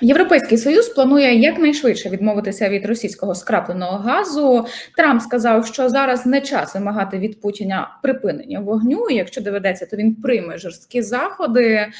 Європейський союз планує якнайшвидше відмовитися від російського скрапленого газу. Трамп сказав, що зараз не час вимагати від Путіна припинення вогню. Якщо доведеться, то він прийме жорсткі заходи. Е,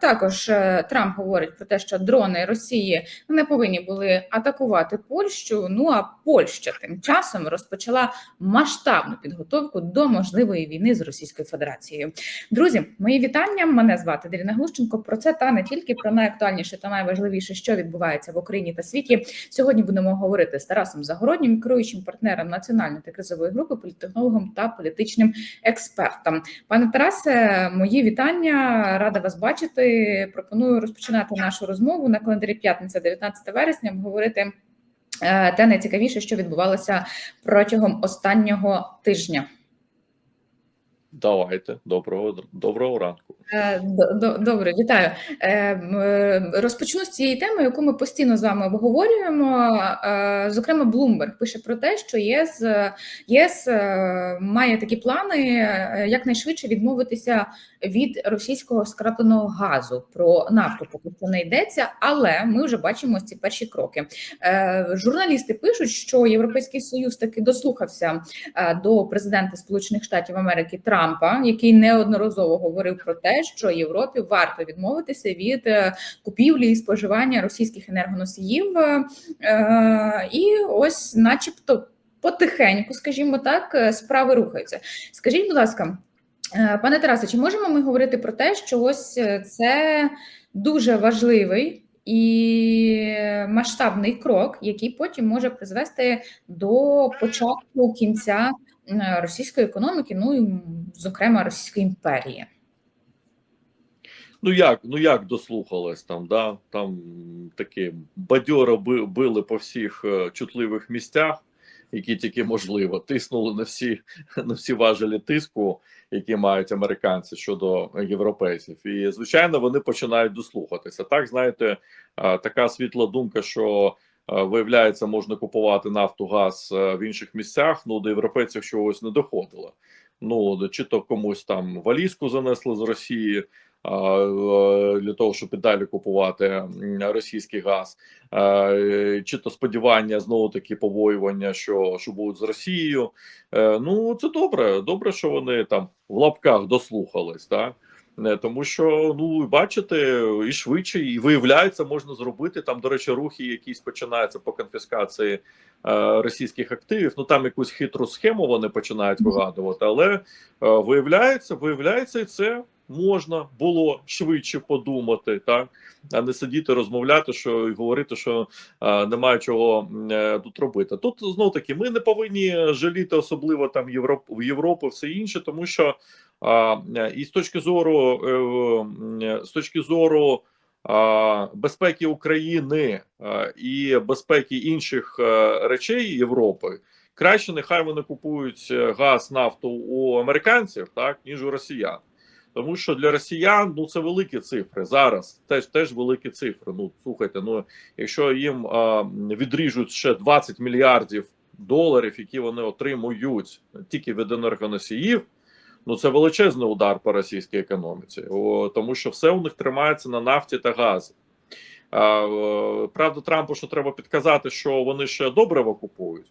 також е, Трамп говорить про те, що дрони Росії не повинні були атакувати Польщу. Ну а Польща тим часом розпочала масштабну підготовку до можливої війни з Російською Федерацією. Друзі, мої вітання. Мене звати Даріна Глущенко. Про це та не тільки про найактуальніше та найважливіше, що відбувається в Україні та світі. Сьогодні будемо говорити з Тарасом Загороднім, керуючим партнером національної та кризової групи, політтехнологом та політичним експертом. Пане Тарасе, мої вітання. Рада вас бачити. Пропоную розпочинати нашу розмову на календарі п'ятниця, 19 вересня. Говорити е, те найцікавіше, що відбувалося протягом останнього тижня. Давайте доброго доброго ранку. Е, добре, вітаю. Е, розпочну з цієї теми, яку ми постійно з вами обговорюємо. Е, зокрема, Блумберг пише про те, що ЄС ЄС має такі плани якнайшвидше відмовитися від російського скрапленого газу. Про нафту поки що не йдеться, але ми вже бачимо ці перші кроки. Журналісти пишуть, що Європейський Союз таки дослухався до президента Сполучених Штатів Америки Трампа, який неодноразово говорив про те, що Європі варто відмовитися від е, купівлі і споживання російських енергоносіїв, е, і ось, начебто, потихеньку, скажімо так, е, справи рухаються. Скажіть, будь ласка. Пане Тарасе, чи можемо ми говорити про те, що ось це дуже важливий і масштабний крок, який потім може призвести до початку кінця російської економіки, ну і зокрема Російської імперії? Ну як ну як дослухалась там, да там такі бадьоро били по всіх е, чутливих місцях, які тільки можливо, тиснули на всі на всі важелі тиску, які мають американці щодо європейців. І звичайно, вони починають дослухатися. Так знаєте, така світла думка, що виявляється, можна купувати нафту, газ в інших місцях. Ну до європейців чогось не доходило. Ну чи то комусь там валізку занесли з Росії. Для того щоб і далі купувати російський газ, чи то сподівання знову таки побоювання, що що будуть з Росією. Е, ну це добре. Добре, що вони там в лапках дослухались, так тому що ну бачите, і швидше, і виявляється, можна зробити там. До речі, рухи, якісь починаються по конфіскації е, російських активів. Ну там якусь хитру схему вони починають вигадувати, але е, виявляється, виявляється, і це можна було швидше подумати, так а не сидіти, розмовляти, що і говорити, що а, немає чого е, тут робити. Тут знов таки ми не повинні жаліти, особливо там Європ, в Європу, все інше, тому що і з точки зору е, з точки зору. Безпеки України і безпеки інших е, речей Європи краще нехай вони купують газ, нафту у американців, так ніж у росіян. Тому що для росіян ну це великі цифри зараз. Теж теж великі цифри. Ну слухайте, ну якщо їм а, відріжуть ще 20 мільярдів доларів, які вони отримують тільки від енергоносіїв. Ну це величезний удар по російській економіці, О, тому що все у них тримається на нафті та газі. А, Правда, Трампу що треба підказати, що вони ще добре купують.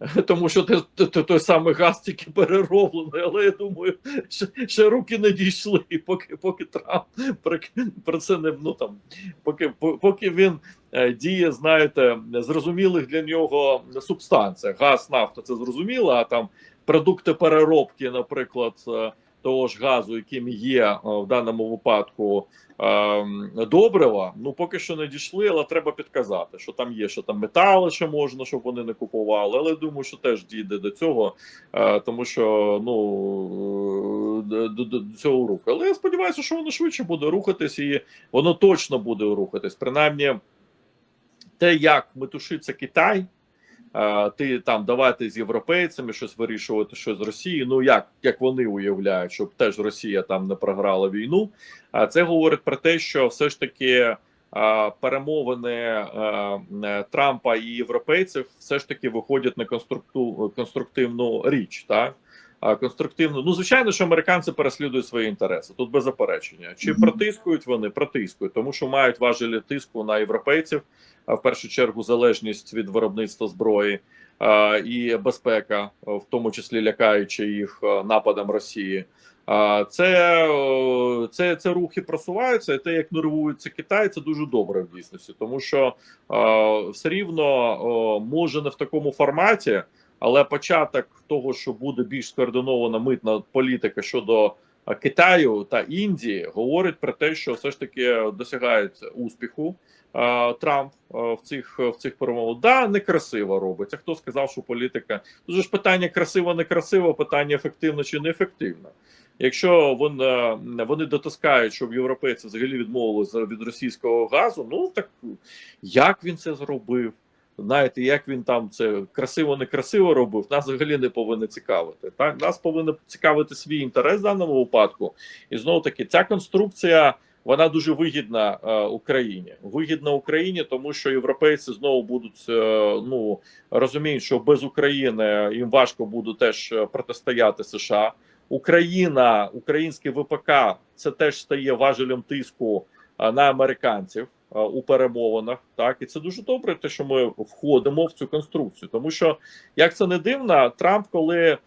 тому що той, той самий газ тільки перероблений, але я думаю, ще, ще руки не дійшли, поки поки Трамп про, про це не ну там, поки поки він е, діє, знаєте, зрозумілих для нього субстанціях. Газ, нафта це зрозуміло, а там продукти переробки, наприклад. Е, того ж газу, яким є е, в даному випадку ем, добрива, ну поки що не дійшли, але треба підказати, що там є, що там метали ще можна, щоб вони не купували. Але думаю, що теж дійде до цього, е, тому що ну е, до, до цього руху. Але я сподіваюся, що воно швидше буде рухатись, і воно точно буде рухатись. Принаймні, те, як метушиться Китай ти там давати з європейцями щось вирішувати, що з Росією. Ну як як вони уявляють, щоб теж Росія там не програла війну. А це говорить про те, що все ж таки перемовини Трампа і європейців все ж таки виходять на конструктивну річ, так конструктивно. Ну, звичайно, що американці переслідують свої інтереси. Тут без заперечення. Чи протискують вони? Протискують, тому що мають важелі тиску на європейців, а в першу чергу залежність від виробництва зброї і безпека, в тому числі лякаючи їх а, нападом Росії. А це, це, це рухи просуваються, і те, як нервується Китай, це дуже добре в дійсності, тому що все рівно може не в такому форматі, але початок того, що буде більш скоординована митна політика щодо е, Китаю та Індії, говорить про те, що все ж таки досягають успіху е, Трамп е, в цих в цих перемовах. Да, некрасиво робить. А хто сказав, що політика тут же ж питання красиво, некрасиво, питання ефективно чи неефективно. Якщо вони, вони дотискають, щоб європейці взагалі відмовилися від російського газу, ну так як він це зробив? Знаєте, як він там це красиво некрасиво робив, нас взагалі не повинно цікавити. Так нас повинен цікавити свій інтерес в даному випадку. І знову таки, ця конструкція вона дуже вигідна е, Україні. Вигідна Україні, тому що європейці знову будуть е, ну розуміють, що без України їм важко буде теж е, протистояти США. Україна, український ВПК, це теж стає важелем тиску на американців у перемовинах. Так і це дуже добре, те, що ми входимо в цю конструкцію, тому що як це не дивно, Трамп, коли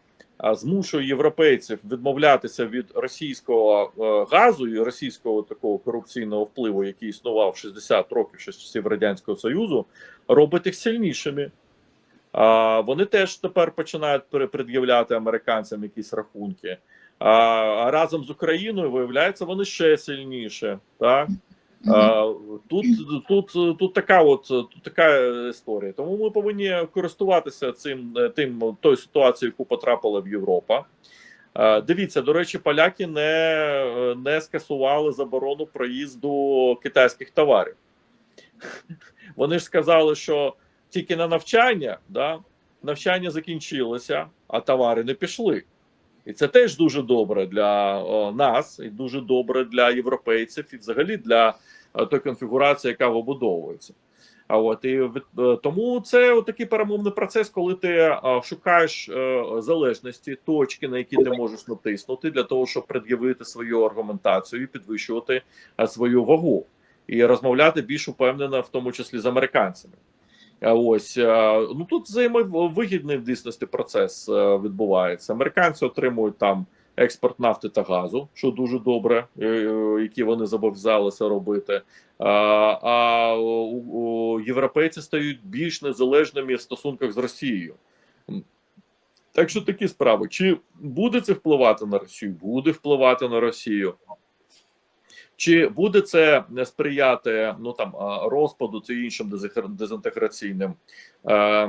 змушує європейців відмовлятися від російського е, газу і російського такого корупційного впливу, який існував 60 років ще з часів радянського союзу, робить їх сильнішими. А, Вони теж тепер починають пред'являти американцям якісь рахунки. А, разом з Україною виявляється, вони ще сильніше. Так тут, тут, тут така от тут така історія. Тому ми повинні користуватися цим тим тою ситуацією, яку потрапила в Європа. Дивіться, до речі, поляки не, не скасували заборону проїзду китайських товарів. Вони ж сказали, що тільки на навчання, да, навчання закінчилося, а товари не пішли. І це теж дуже добре для о, нас, і дуже добре для європейців, і взагалі для е, тої конфігурації, яка вибудовується. А от і е, тому це такий перемовний процес, коли ти е, шукаєш залежності, точки, на які ти можеш натиснути, для того, щоб пред'явити свою аргументацію і підвищувати свою вагу, і розмовляти більш упевнено, в тому числі з американцями. Ось ну тут взаємовигідний в дійсності процес відбувається. Американці отримують там експорт нафти та газу, що дуже добре, е, е, які вони зобов'язалися робити. А, європейці стають більш незалежними в стосунках з Росією. Так що такі справи. Чи буде це впливати на Росію? Буде впливати на Росію. Чи буде це сприяти ну там розпаду чи іншим дезінтегра- дезінтеграційним е, е,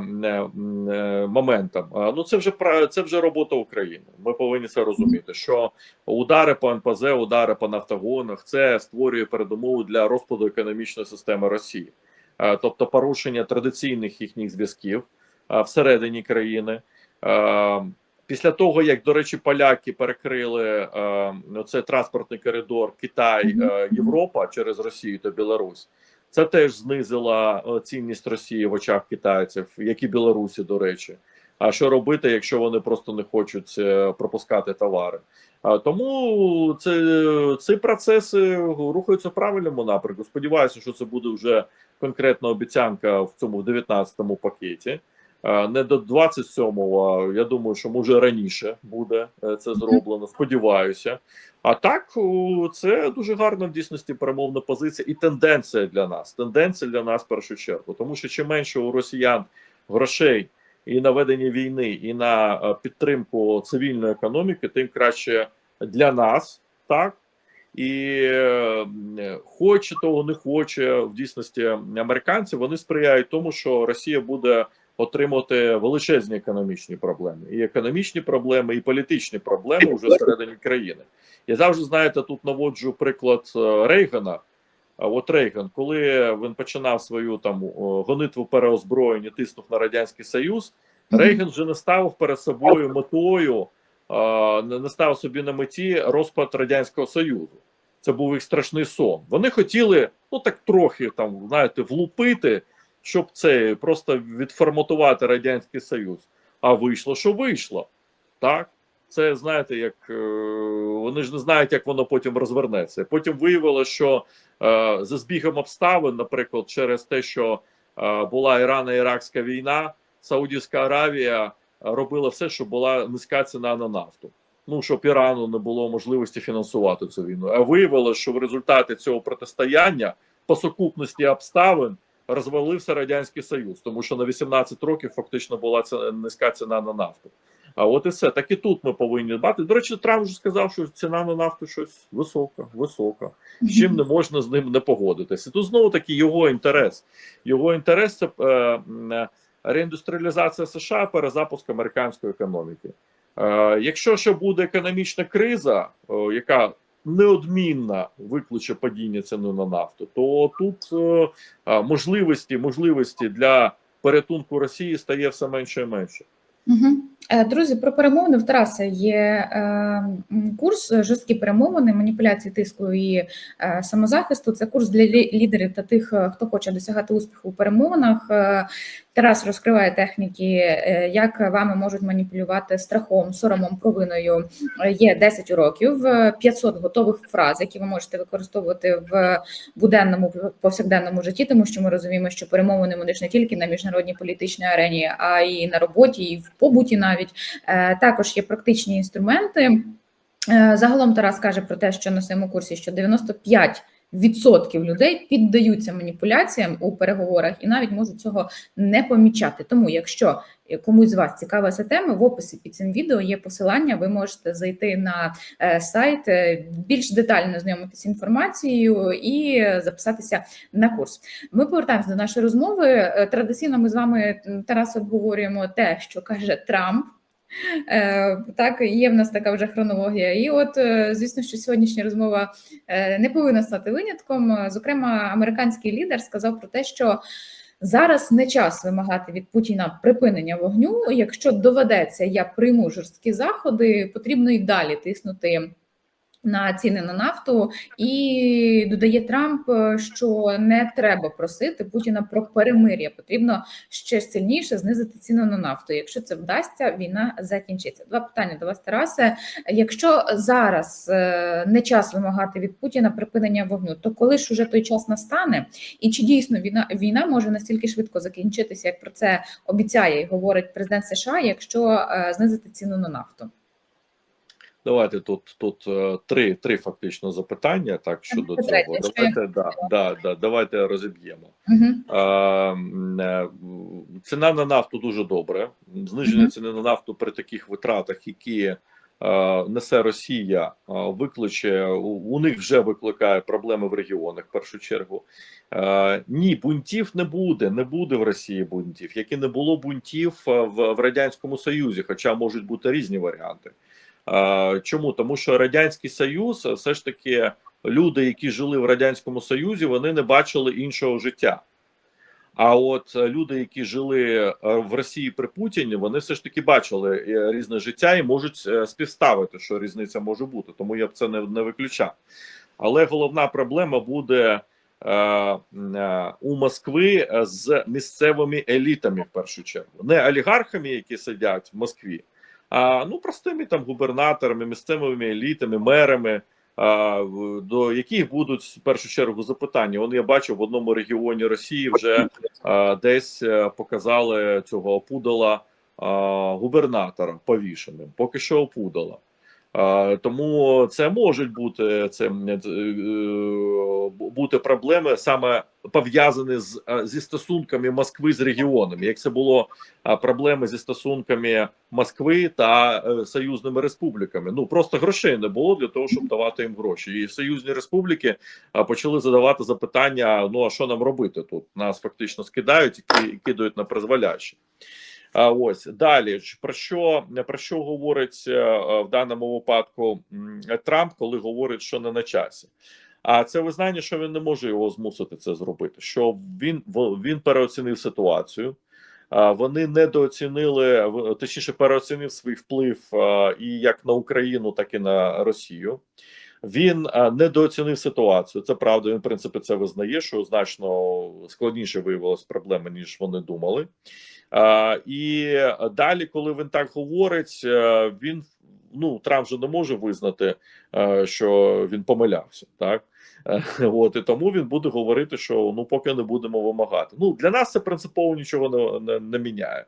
е, моментам? Ну це вже це вже робота України. Ми повинні це розуміти. Що удари по НПЗ, удари по нафтогонах це створює передумови для розпаду економічної системи Росії, Е, тобто порушення традиційних їхніх зв'язків е, всередині країни. Е, Після того, як, до речі, поляки перекрили е, цей транспортний коридор Китай, е, Європа через Росію та Білорусь, це теж знизило е, цінність Росії в очах китайців, як і Білорусі, до речі. А що робити, якщо вони просто не хочуть е, пропускати товари? А тому це, ці процеси рухаються в правильному напрямку. Сподіваюся, що це буде вже конкретна обіцянка в цьому в 19-му пакеті. Е, Не до 27-го, я думаю, що може раніше буде е, це зроблено. Сподіваюся. А так, це дуже гарна в дійсності перемовна позиція і тенденція для нас. Тенденція для нас в першу чергу. Тому що чим менше у росіян грошей і на ведення війни, і на е, підтримку цивільної економіки, тим краще для нас, так. І хоче того, не хоче в дійсності американці, вони сприяють тому, що Росія буде отримати величезні економічні проблеми, і економічні проблеми, і політичні проблеми вже всередині країни. Я завжди знаєте, тут наводжу приклад е, Рейгана. От Рейган, коли він починав свою там гонитву переозброєння, тиснув на радянський союз, Рейган вже не ставив перед собою метою, не не ставив собі на меті розпад радянського союзу. Це був їх страшний сон. Вони хотіли, ну так трохи там, знаєте, влупити, щоб це просто відформатувати радянський союз. А вийшло, що вийшло. Так, це знаєте, як е, вони ж не знають, як воно потім розвернеться. Потім виявилося, що е, за збігом обставин, наприклад, через те, що е, була Ірано-Іракська війна, Саудівська Аравія робила все, щоб була низька ціна на нафту. Ну щоб Ірану не було можливості фінансувати цю війну. А виявилося, що в результаті цього протистояння по сукупності обставин розвалився радянський союз, тому що на 18 років фактично була ціна, низька ціна на нафту. А от і все. Так і тут ми повинні дбати. До речі, Трамп вже сказав, що ціна на нафту щось висока, висока. З чим не можна з ним не погодитися. Тут знову таки його інтерес. Його інтерес це е, реіндустріалізація США, перезапуск американської економіки. Е, якщо ще буде економічна криза, о, яка неодмінно викличе падіння ціни на нафту, то тут е, можливості, можливості для порятунку Росії стає все менше і менше. Угу. Друзі, про перемовини в Тараса є е, курс е, жорсткі перемовини, маніпуляції тиску і е, самозахисту. Це курс для лідерів та тих, е, хто хоче досягати успіху у перемовинах. Е, Тарас розкриває техніки, е, як вами можуть маніпулювати страхом, соромом, провиною. Е, Є 10 уроків, е, 500 готових фраз, які ви можете використовувати в буденному повсякденному житті, тому що ми розуміємо, що перемовини вони ж не тільки на міжнародній політичній арені, а й на роботі, і в побуті навіть Е, також є практичні інструменти. Е, Загалом Тарас каже про те, що на своєму курсі що 95% людей піддаються маніпуляціям у переговорах і навіть можуть цього не помічати. Тому, якщо комусь з вас цікава ця тема, в описі під цим відео є посилання. Ви можете зайти на е, сайт, е, більш детально знайомитися інформацією і записатися на курс. Ми повертаємося до нашої розмови. Е, Традиційно ми з вами Тарас обговорюємо те, що каже Трамп. Е, Так, є в нас така вже хронологія. І от, е, звісно, що сьогоднішня розмова е, не повинна стати винятком. Зокрема, американський лідер сказав про те, що зараз не час вимагати від Путіна припинення вогню. Якщо доведеться, я прийму жорсткі заходи, потрібно і далі тиснути. На ціни на нафту і додає Трамп, е, що не треба просити Путіна про перемир'я. Потрібно ще сильніше знизити ціну на нафту. Якщо це вдасться, війна закінчиться. Два питання до вас, Тарасе. Якщо зараз е, не час вимагати від Путіна припинення вогню, то коли ж уже той час настане, і чи дійсно війна війна може настільки швидко закінчитися, як про це обіцяє і говорить президент США, якщо е, знизити ціну на нафту? Давайте тут тут е, три три фактично запитання. Так щодо цього. Давайте да, да, да, давайте розіб'ємо. Угу. А, ціна на нафту дуже добре. Зниження Мгм. ціни на нафту при таких витратах, які е, несе Росія, викличе у, у них вже викликає проблеми в регіонах. В першу чергу ні, бунтів не буде. Не буде в Росії бунтів, як і не було бунтів в, в радянському Союзі, хоча можуть бути різні варіанти. Чому тому, що радянський союз, е, все ж таки, люди, які жили в радянському союзі, вони не бачили іншого життя. А от е, люди, які жили е, в Росії при Путіні, вони все ж таки бачили різне життя і можуть співставити, що різниця може бути. Тому я б це не, не виключав. Але головна проблема буде е, у Москви з місцевими елітами в першу чергу, не олігархами, які сидять в Москві, а ну простими там губернаторами, місцевими елітами, мерами. а, До яких будуть в першу чергу запитання? Вони я бачив в одному регіоні Росії вже а, десь е, показали цього опудала а, губернатора повішеним. Поки що опудала. Тому це можуть бути це е, е, бути проблеми саме пов'язані з е, зі стосунками Москви з регіонами. Як це було проблеми зі стосунками Москви та союзними республіками? Ну просто грошей не було для того, щоб давати їм гроші. І союзні республіки почали задавати запитання: ну а що нам робити тут? Нас фактично скидають і кидають на призволяще. Ось далі про що про що говорить е, е, в даному випадку Трамп, коли говорить, що не на часі. А це визнання, що він не може його змусити це зробити. Що він він переоцінив ситуацію. Вони недооцінили точніше, переоцінив свій вплив і як на Україну, так і на Росію. Він недооцінив ситуацію. Це правда. Він в принципі це визнає, що значно складніше виявилась проблема, ніж вони думали. І далі, коли він так говорить, е, він ну Трамп же не може визнати, е, що він помилявся, так Е, от і тому він буде говорити, що ну поки не будемо вимагати. Ну для нас це принципово нічого не, не, не міняє.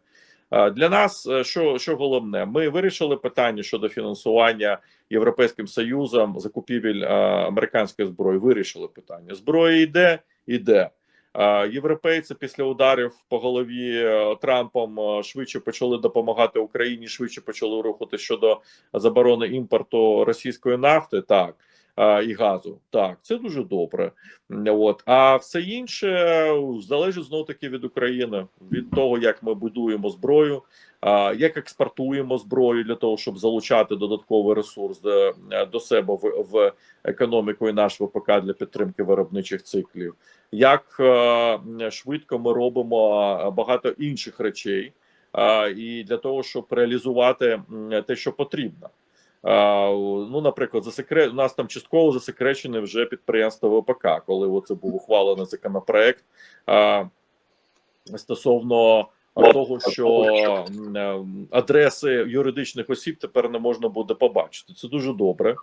Для нас що що головне, ми вирішили питання щодо фінансування Європейським Союзом закупівель американської зброї. Вирішили питання. Зброя йде, йде. Е, Європейці після ударів по голові е, Трампом е, швидше почали допомагати Україні, швидше почали рухати щодо заборони імпорту російської нафти. Так. І газу, так це дуже добре. От а все інше залежить знов таки від України, від того, як ми будуємо зброю, як експортуємо зброю для того, щоб залучати додатковий ресурс до, до себе в, в економіку і наш ВПК для підтримки виробничих циклів, як е, швидко ми робимо багато інших речей, е, і для того, щоб реалізувати те, що потрібно. Ну, наприклад, засекре... у нас там частково засекречене вже підприємство ВПК, коли це був ухвалений законопроект стосовно того, що е, адреси юридичних осіб тепер не можна буде побачити. Це дуже добре.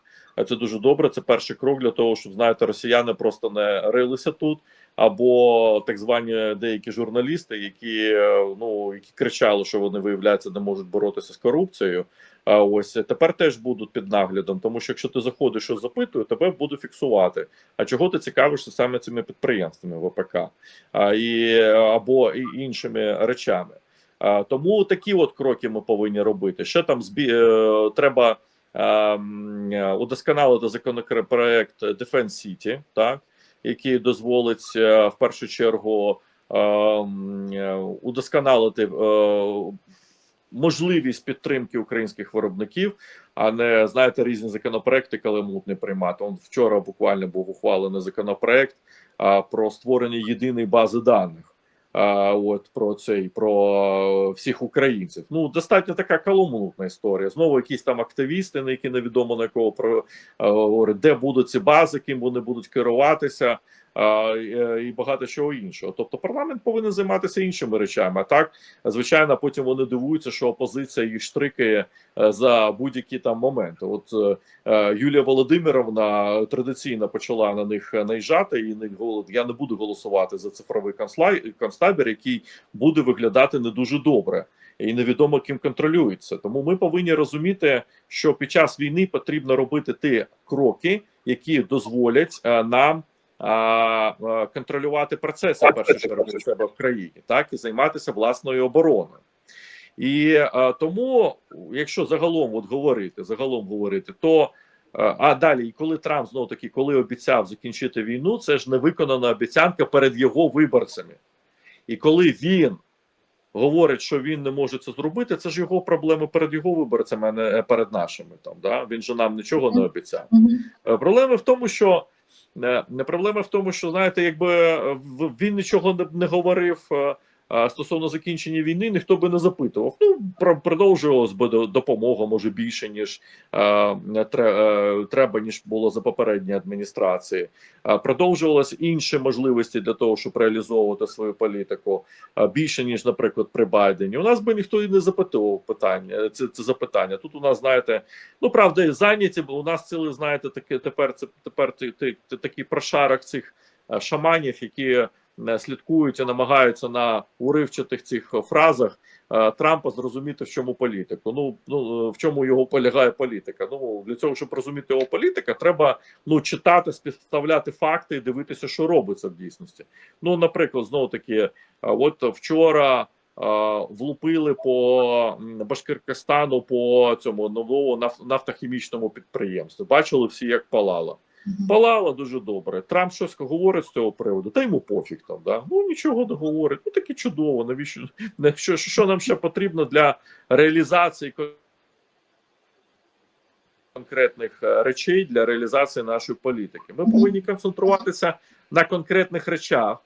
Це дуже добре. Це перший крок для того, щоб знаєте, росіяни просто не рилися тут, або так звані деякі журналісти, які е, ну які кричали, що вони виявляється не можуть боротися з корупцією. А ось тепер теж будуть під наглядом, тому що якщо ти заходиш, що запитує, тебе буду фіксувати. А чого ти цікавишся саме цими підприємствами ВПК а, і або і іншими речами? А, тому такі от кроки ми повинні робити. Ще там збі... е, треба е, м, удосконалити законопроект Defense City, так який дозволить е, в першу чергу е, е, удосконалити можливість підтримки українських виробників, а не знаєте різні законопроекти коли каламутні приймати. Он вчора буквально був ухвалений законопроект про створення єдиної бази даних. От про цей про всіх українців. Ну достатньо така каломутна історія. Знову якісь там активісти, на які невідомо на кого про говорить, де будуть ці бази, ким вони будуть керуватися. А, і- багато чого іншого. Тобто парламент повинен займатися іншими речами. Так, звичайно, потім вони дивуються, що опозиція їх штрикає е, за будь-які там моменти. От е, е, Юлія Володимировна традиційно почала на них наїжджати, і не. Я не буду голосувати за цифровий концтабір, який буде виглядати не дуже добре. І невідомо ким контролюється. Тому ми повинні розуміти, що під час війни потрібно робити ті кроки, які дозволять е, нам а, контролювати процеси в першу чергу в себе в країні, так і займатися власною обороною. І а, тому, якщо загалом от говорити, загалом говорити, то а, а далі, і коли Трамп знову таки, коли обіцяв закінчити війну, це ж невиконана обіцянка перед його виборцями. І коли він говорить, що він не може це зробити, це ж його проблеми перед його виборцями, а не перед нашими. Там да він же нам нічого не обіцяв. Е, Проблема в тому, що е, не проблема в тому, що знаєте, якби е, він нічого не, не говорив е, стосовно закінчення війни, ніхто би не запитував. Ну про- продовжувалась би до- допомога, може більше ніж е, е, треба, ніж було за попередні адміністрації. Продовжувалися інші можливості для того, щоб реалізовувати свою політику більше ніж, наприклад, при Байдені. У нас би ніхто і не запитував питання. Це, це запитання. Тут у нас знаєте. Ну правда, зайняті, бо у нас цілий, знаєте, таке тепер це тепер ти, ти, ти, такий прошарок цих е, шаманів, які слідкують і намагаються на уривчатих цих е, фразах е, Трампа зрозуміти, в чому політику. Ну ну е, в чому його полягає політика. Ну для цього, щоб розуміти його політика, треба ну читати, співставляти факти і дивитися, що робиться в дійсності. Ну, наприклад, знову таки, е, от вчора. е, Влупили по м, Башкиркостану по цьому новому наф- нафтохімічному підприємству. Бачили всі, як палало. Палало дуже добре. Трамп щось говорить з цього приводу, та йому пофіг там. Да? Ну нічого не говорить. Ну таке чудово. Навіщо що, що нам ще потрібно для реалізації конкретних е, речей для реалізації нашої політики? Ми повинні концентруватися на конкретних речах.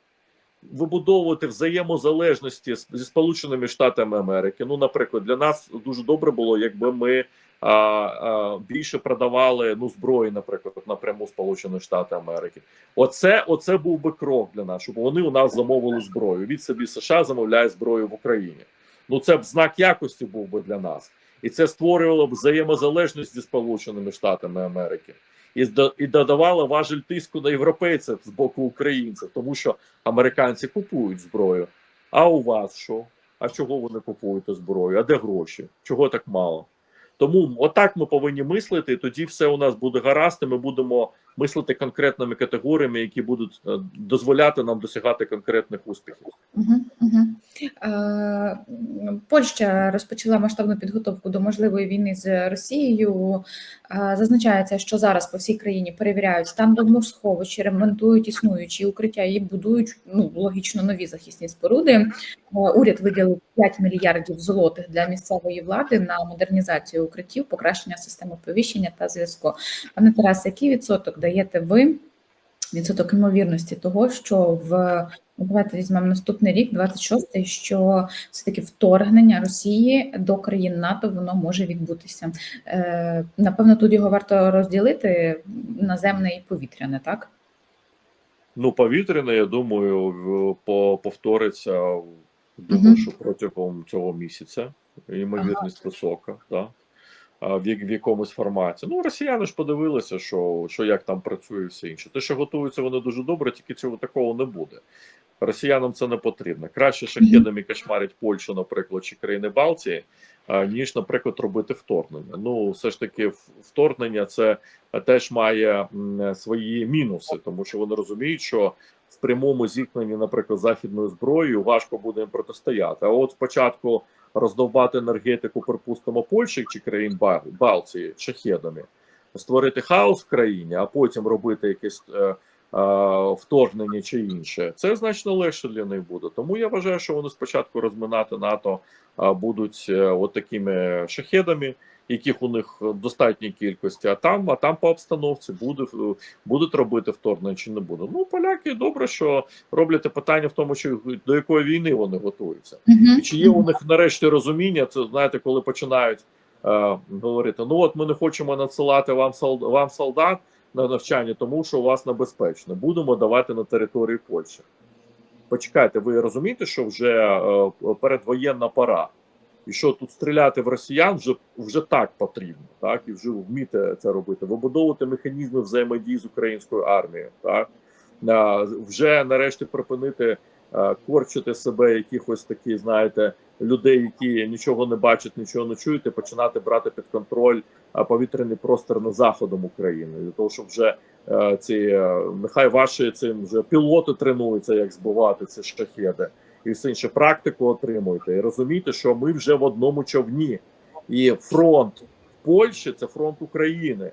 Вибудовувати взаємозалежності зі Сполученими Штатами Америки. Ну, наприклад, для нас дуже добре було, якби ми а, а, більше продавали ну зброї, наприклад, напряму Сполучених Штатів Америки. Оце, оце був би крок для нас, щоб вони у нас замовили зброю. Від собі США замовляє зброю в Україні. Ну це б знак якості був би для нас. і це створювало б взаємозалежність зі Сполученими Штатами Америки. І, і додавало важель тиску на європейців з боку українців, тому що американці купують зброю. А у вас що? А чого ви не купуєте зброю? А де гроші? Чого так мало? Тому отак ми повинні мислити, тоді все у нас буде гаразд, і ми будемо мислити конкретними категоріями, які будуть е, дозволяти нам досягати конкретних успіхів. Угу, угу. Е, Польща розпочала масштабну підготовку до можливої війни з Росією. Е, Зазначається, що зараз по всій країні перевіряють стан бомбосховищ, ремонтують існуючі укриття і будують ну логічно нові захисні споруди. Е, Уряд виділив 5 мільярдів злотих для місцевої влади на модернізацію укриттів, покращення системи повіщення та зв'язку. Пане Тарасе, який відсоток даєте ви? Відсоток ймовірності того, що в давайте візьмемо наступний рік, 26-й, що все-таки вторгнення Росії до країн НАТО воно може відбутися. Е, напевно, тут його варто розділити наземне і повітряне, так? Ну, повітряне, я думаю, повториться думаю, що протягом цього місяця. Ймовірність висока, да. В, в якомусь форматі. Ну, росіяни ж подивилися, що, що як там працює і все інше. Те, що готуються вони дуже добре, тільки цього такого не буде. Росіянам це не потрібно. Краще шахедами кошмарять Польщу, наприклад, чи країни Балтії, ніж, наприклад, робити вторгнення. Ну, все ж таки, вторгнення це теж має свої мінуси, тому що вони розуміють, що в прямому зіткненні, наприклад, західною зброєю важко буде їм протистояти. А от спочатку роздовбати енергетику, припустимо, Польщі чи країн Балтії шахедами, створити хаос в країні, а потім робити якесь е, вторгнення чи інше, це значно легше для них буде. Тому я вважаю, що вони спочатку розминати НАТО будуть е, от такими шахедами, яких у них достатній кількості, а там, а там по обстановці буде, е, будуть робити вторгнення чи не будуть. Ну, поляки добре, що роблять питання в тому, що до якої війни вони готуються. І чи є у них нарешті розуміння? Це знаєте, коли починають е, говорити: ну от ми не хочемо надсилати вам солд- вам солдат на навчання, тому що у вас небезпечно. Будемо давати на території Польщі. Почекайте, ви розумієте, що вже е, передвоєнна пора, і що тут стріляти в росіян вже вже так потрібно, так і вже вміти це робити, вибудовувати механізми взаємодії з українською армією, так вже нарешті припинити корчити себе якихось такі, знаєте, людей, які нічого не бачать, нічого не чують, і починати брати під контроль е, повітряний простір на заходом України, для того, щоб вже е, ці е, нехай ваші цим вже пілоти тренуються, як збивати ці шахеди, і все інше практику отримуйте. І розумійте, що ми вже в одному човні, і фронт в Польщі це фронт України.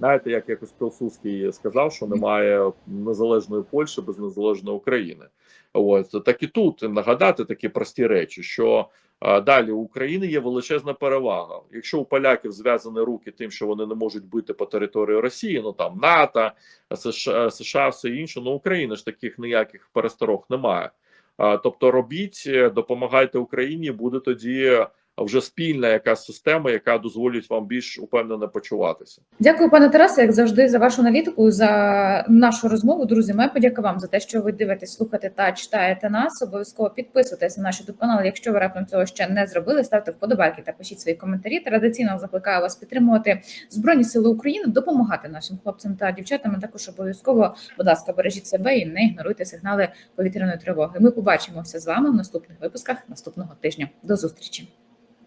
Знаєте, як якось Пілсудський сказав, що немає незалежної Польщі без незалежної України. От так і тут нагадати такі прості речі, що а, далі у України є величезна перевага. Якщо у поляків зв'язані руки тим, що вони не можуть бити по території Росії, ну там НАТО, США, США все інше, ну України ж таких ніяких пересторог немає. А, тобто робіть, допомагайте Україні, буде тоді вже спільна якась система, яка дозволить вам більш упевнено почуватися. Дякую, пане Тарасе, як завжди, за вашу аналітику, за нашу розмову. Друзі, моя подяка вам за те, що ви дивитесь, слухаєте та читаєте нас. Обов'язково підписуйтесь на наш youtube канал. Якщо ви раптом цього ще не зробили, ставте вподобайки та пишіть свої коментарі. Традиційно закликаю вас підтримувати Збройні Сили України, допомагати нашим хлопцям та дівчатам. Також обов'язково, будь ласка, бережіть себе і не ігноруйте сигнали повітряної тривоги. Ми побачимося з вами в наступних випусках наступного тижня. До зустрічі.